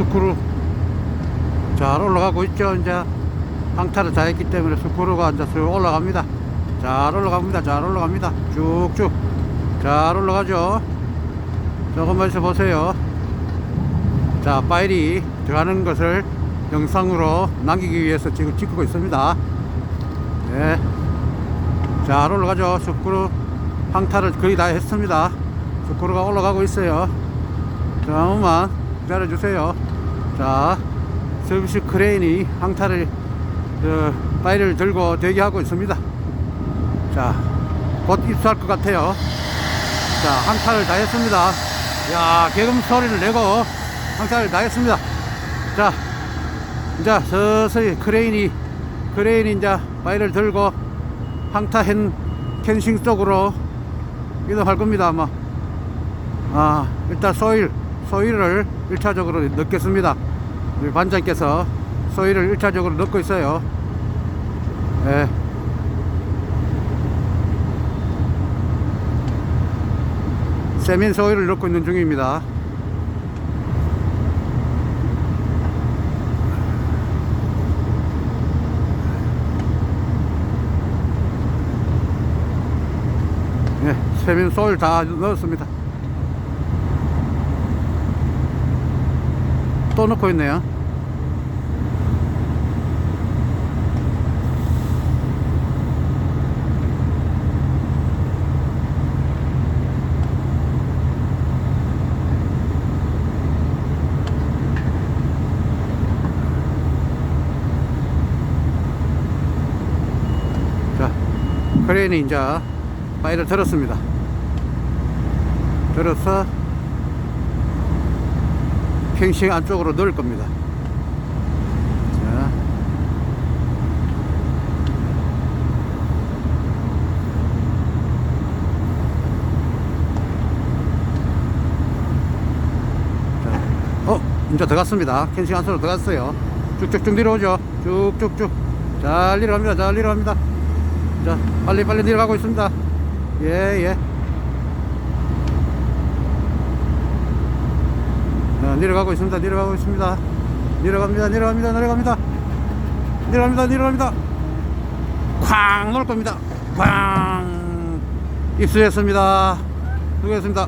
스크루 잘 올라가고 있죠. 이제 항타를 다 했기 때문에 스크루가 이제 쭉 올라갑니다. 잘 올라갑니다. 잘 올라갑니다. 쭉쭉 잘 올라가죠. 조금만 있어 보세요. 자 파일이 들어가는 것을 영상으로 남기기 위해서 지금 찍고 있습니다. 네. 잘 올라가죠. 스크루 항타를 거의 다 했습니다. 스크루가 올라가고 있어요. 잠깐만 기다려주세요 자 서비스 크레인이 항타를 어, 파일을 들고 대기하고 있습니다. 자 곧 입수할 것 같아요. 자 항타를 다 했습니다. 야 개금 소리를 내고 항타를 다 했습니다. 자 이제 서서히 크레인이 크레인이 이제 파일을 들고 항타행 캔싱 쪽으로 이동할 겁니다 아마. 아 일단 소일 소일을 1차적으로 넣겠습니다. 우리 반장께서 소일을 1차적으로 넣고 있어요. 예. 세민 소일을 넣고 있는 중입니다. 예, 세민 소일 다 넣었습니다 또 넣고 있네요. 자, 크레인이 이제 파일을 들었습니다. 들어서 팽싱 안쪽으로 넣을 겁니다. 자. 자. 어, 이제 들어갔습니다. 팽싱 안쪽으로 들어갔어요. 쭉쭉쭉 내려오죠. 쭉쭉쭉. 잘 내려갑니다. 잘 내려갑니다. 자, 빨리 빨리 내려가고 있습니다. 예, 예. 내려가고 있습니다. 내려가고 있습니다. 내려갑니다. 내려갑니다. 내려갑니다. 내려갑니다. 내려갑니다. 쾅 놓을 겁니다. 쾅 입수했습니다. 수고했습니다.